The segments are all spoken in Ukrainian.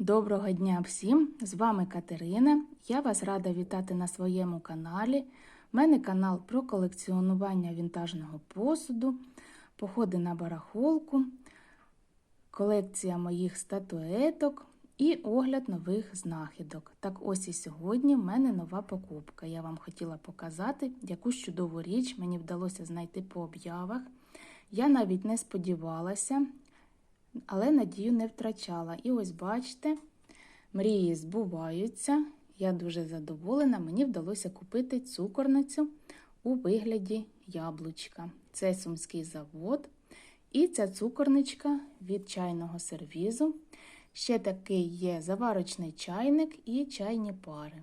Доброго дня всім! З вами Катерина. Я вас рада вітати на своєму каналі. У мене канал про колекціонування вінтажного посуду, походи на барахолку, колекція моїх статуеток і огляд нових знахідок. Так ось і сьогодні в мене нова покупка. Я вам хотіла показати, яку чудову річ мені вдалося знайти по об'явах. Я навіть не сподівалася, але надію не втрачала. І ось бачите, мрії збуваються. Я дуже задоволена, мені вдалося купити цукорницю у вигляді яблучка. Це сумський завод. І ця цукорничка від чайного сервізу. Ще такий є заварочний чайник і чайні пари.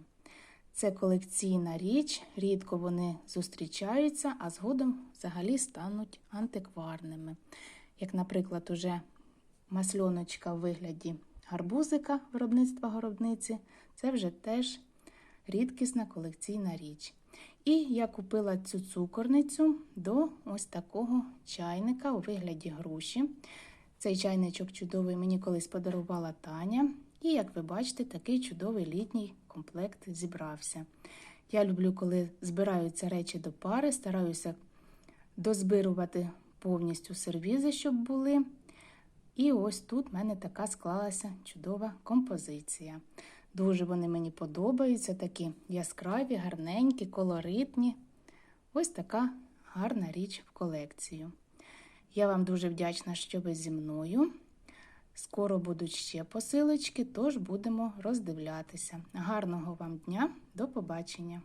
Це колекційна річ, рідко вони зустрічаються, а згодом взагалі стануть антикварними. Як, наприклад, уже масльоночка в вигляді гарбузика виробництва горобниці, це вже теж рідкісна колекційна річ. І я купила цю цукорницю до ось такого чайника у вигляді груші. Цей чайничок чудовий мені колись подарувала Таня. І, як ви бачите, такий чудовий літній комплект зібрався. Я люблю, коли збираються речі до пари, стараюся дозбирувати повністю сервізи, щоб були. І ось тут в мене така склалася чудова композиція. Дуже вони мені подобаються, такі яскраві, гарненькі, колоритні. Ось така гарна річ в колекцію. Я вам дуже вдячна, що ви зі мною. Скоро будуть ще посилочки, тож будемо роздивлятися. Гарного вам дня, до побачення!